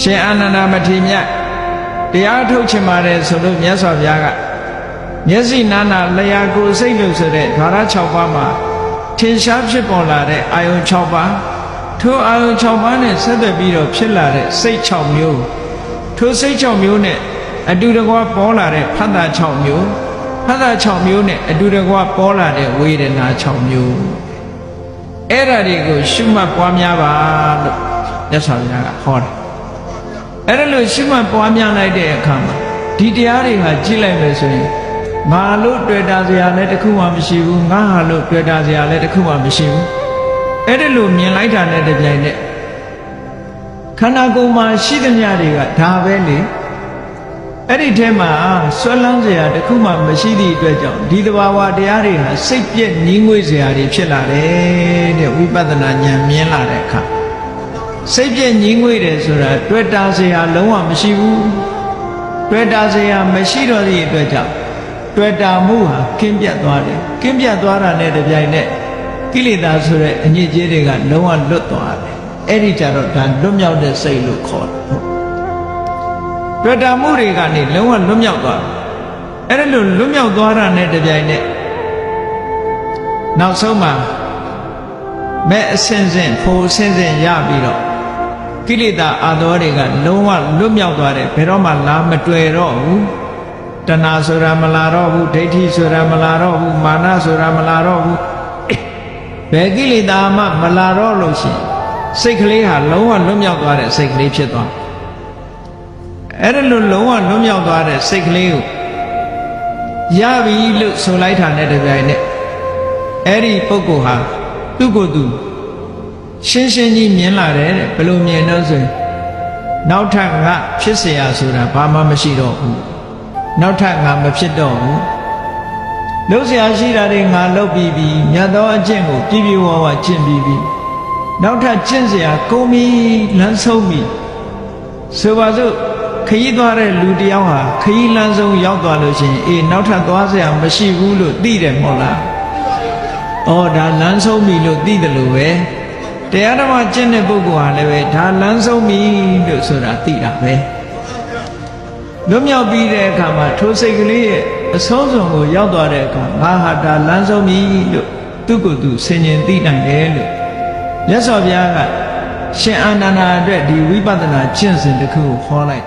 ရှင်အာနန္ဒမထေရမြတ်တရားထုတ်ချင်ပါတယ်ဆိုလို့မြတ်စွာဘုရားကမျက်စိနာနာလျာကိုယ်စိတ်လို့ဆိုတဲ့ဓာရ6ပါးမှာထင်ရှားဖြစ်ပေါ်လာတဲ့အာယုံ6ပါးထိုအာယုံ6ပါးနဲ့ဆက်သက်ပြီးတော့ဖြစ်လာတဲ့စိတ်6မျိုးထိုစိတ်6မျိုးနဲ့အတူတကွပေါ်လာတဲ့ဖတ်တာ6မျိုးဖတ်တာ6မျိုးနဲ့အတူတကွပေါ်လာတဲ့ဝေဒနာ6မျိုးအဲ့ဓာတွေကိုရှုမှတ်ပွားများပါလို့မြတ်စွာဘုရားကဟောတယ် အဲ့ဒါလို့ရှုမှတ်ပွားများလိုက်တဲ့အခါမှာဒီတရားတွေဟာကြည့်လိုက်မယ်ဆိုရင်ငါလို့တွေ့တာစရာလည်းတစ်ခုမှမရှိဘူးငါဟာလို့တွေ့တာစရာလည်းတစ်ခုမှမရှိဘူးအဲ့ဒါလို့မြင်လိုက်တာနဲ့တပြိုင်နက်ခန္ဓာကိုယ်မှာရှိသမျှတွေကဒါပဲလေအဲ့ဒီထဲမှာဆွဲလန်းစရာတစ်ခုမှမရှိသည့်အတွက်ကြောင့်ဒီတဘာဝတရားတွေဟာစိတ်ပြည့်ငြင်းငွေ့စရာတွေဖြစ်လာတယ်တဲ့ဝိပဿနာဉာဏ်မြင်လာတဲ့အခါ စိတ်ပြည့်ငြင်းငွေ့တယ်ဆိုတာတွေ့တာစရာလုံးဝမရှိဘူးတွေ့တာစရာမရှိတော့သည့်အတွက်ကြောင့်တွေ့တာမှုဟာကင်းပြတ်သွားတယ်ကင်းပြတ်သွားတာနဲ့တပြိုင်နက်ကိလေသာဆိုတဲ့အညစ်အကြေးတွေကလုံးဝလွတ်သွားတယ်အဲ့ဒီကြတော့ဒါလွတ်မြောက်တဲ့စိတ်လို့ခေါ်တယ်ဟုတ်တွေ့တာမှုတွေကနေလုံးဝလွတ်မြောက်သွားတယ်အဲ့ဒါလို့လွတ်မြောက်သွားတာနဲ့တပြိုင်နက်နောက်ဆုံးမှာမဲ့အစင်းစင်းဖိုးအစင်းစင်းရပြီးတော့ ကိလေသာအာသောတွေကလုံးဝလွတ်မြောက်သွားတယ်ဘယ်တော့မှလာမတွေ့တော့ဘူးတဏှာဆိုတာမလာတော့ဘူးဒိဋ္ဌိဆိုတာမလာတော့ဘူးမာနဆိုတာမလာတော့ဘူးဘယ်ကိလေသာမှမလာတော့လို့ရှိရင်စိတ်ကလေးဟာလုံးဝလွတ်မြောက်သွားတဲ့စိတ်ကလေးဖြစ်သွားအဲ့ဒါလို့လုံးဝလွတ်မြောက်သွားတဲ့စိတ်ကလေးကိုရပြီလို့ဆိုလိုက်တာနဲ့တပြိုင်နက်အဲ့ဒီပုဂ္ဂိုလ်ဟာသူ့ကိုယ်သူ ရှင်းရှင်းကြီးမြင်လာတယ်တဲ့ဘယ်လိုမြင်တော့ဆိုရင်နောက်ထပ်ငါဖြစ်เสียဆိုတာဘာမှမရှိတော့ဘူးနောက်ထပ်ငါမဖြစ်တော့ဘူးလှုပ်ရှားရှိတာတွေငါလှုပ်ပြီးပြီမြတ်သောအကျင့်ကိုပြည့်ပြည့်ဝဝကျင့်ပြီးပြီနောက်ထပ်ကျင့်เสียကုန်ပြီလမ်းဆုံးပြီဆိုပါစို့ခရီးသွားတဲ့လူတယောက်ဟာခရီးလမ်းဆုံးရောက်သွားလို့ရှိရင်အေးနောက်ထပ်သွားเสียမရှိဘူးလို့သိတယ်မဟုတ်လား။အော်ဒါလမ်းဆုံးပြီလို့သိတယ်လို့ပဲ တရားဓမ္မကျင့်တဲ့ပုဂ္ဂိုလ်ဟာလည်းပဲဒါလမ်းဆုံးပြီလို့ဆိုတာသိတာပဲ။လွတ်မြောက်ပြီးတဲ့အခါမှာထိုစိတ်ကလေးရဲ့အဆုံးစွန်ကိုရောက်သွားတဲ့အခါငါဟာဒါလမ်းဆုံးပြီလို့သူ့ကိုယ်သူဆင်ញင်သိနိုင်တယ်လို့မြတ်စွာဘုရားကရှင်အာနန္ဒာအတွက်ဒီဝိပဿနာကျင့်စဉ်တစ်ခုကိုဟောလိုက်